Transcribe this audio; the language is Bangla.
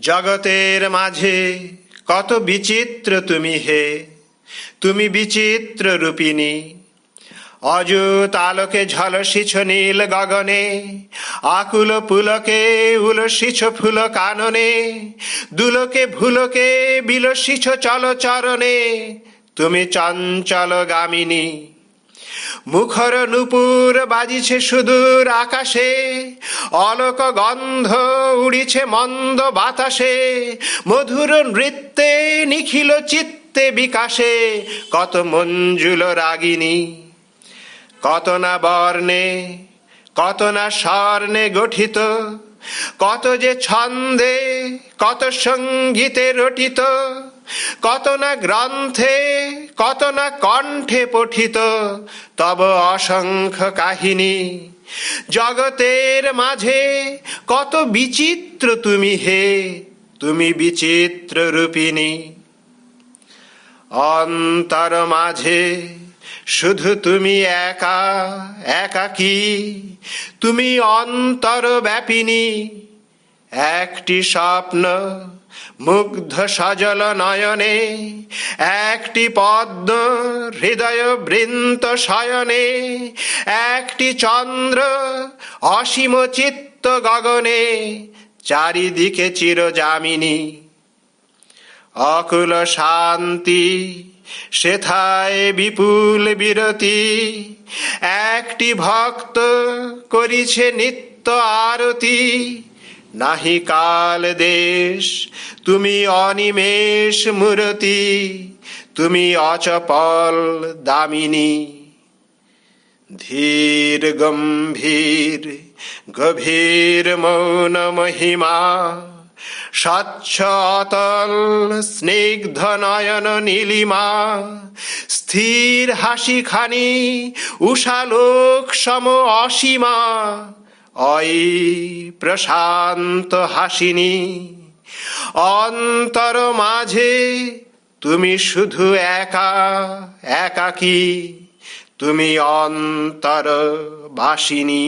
জগতের মাঝে কত বিচিত্র তুমি হে, তুমি বিচিত্র রূপিণী। অযুত আলোকে ঝলসিছ নীল গগনে, আকুল পুলকে উলসিছ ফুল কাননে, দুলকে ভুলকে বিলসিছ চলচরণে, তুমি চঞ্চল গামিনী মুখর নুপুর বাজিছে সুদূর আকাশে, অলোক গন্ধ উড়িছে মন্দ বাতাসে, মধুর নৃত্যে নিখিল চিত্তে বিকাশে, কত মঞ্জুল রাগিনী, কত না বর্ণে, কত না স্বর্ণে গঠিত, কত যে ছন্দে, কত সঙ্গীতে রটিত কত না গ্রন্থে, কত না কণ্ঠে পঠিত, তব অসংখ্য কাহিনী। জগতের মাঝে কত বিচিত্র তুমি হে, তুমি বিচিত্র রূপিণী। অন্তর মাঝে শুধু তুমি একা, একাকী, তুমি অন্তর ব্যাপিনী একটি স্বপ্ন মুগ্ধ সজল নয়নে, একটি পদ্ম হৃদয় বৃন্ত শয়নে, একটি চন্দ্র অসীম চিত্ত গগনে, চারিদিকে চিরজামিনী। অকুল শান্তি, সেথায় বিপুল বিরতি, একটি ভক্ত করিছে নিত্য আরতি নাহি কাল দেশ, তুমি অনিমেষ মূরতি, তুমি অচপল দামিনী। ধীর, গম্ভীর, গভীর মৌন মহিমা স্বচ্ছ অতল স্নিগ্ধ নয়ন নীলিমা, স্থির হাসি খানি উষালোক সম অসীমা। অই প্রশান্ত হাসিনী অন্তর মাঝে তুমি শুধু একা একাকী তুমি অন্তর বাসিনী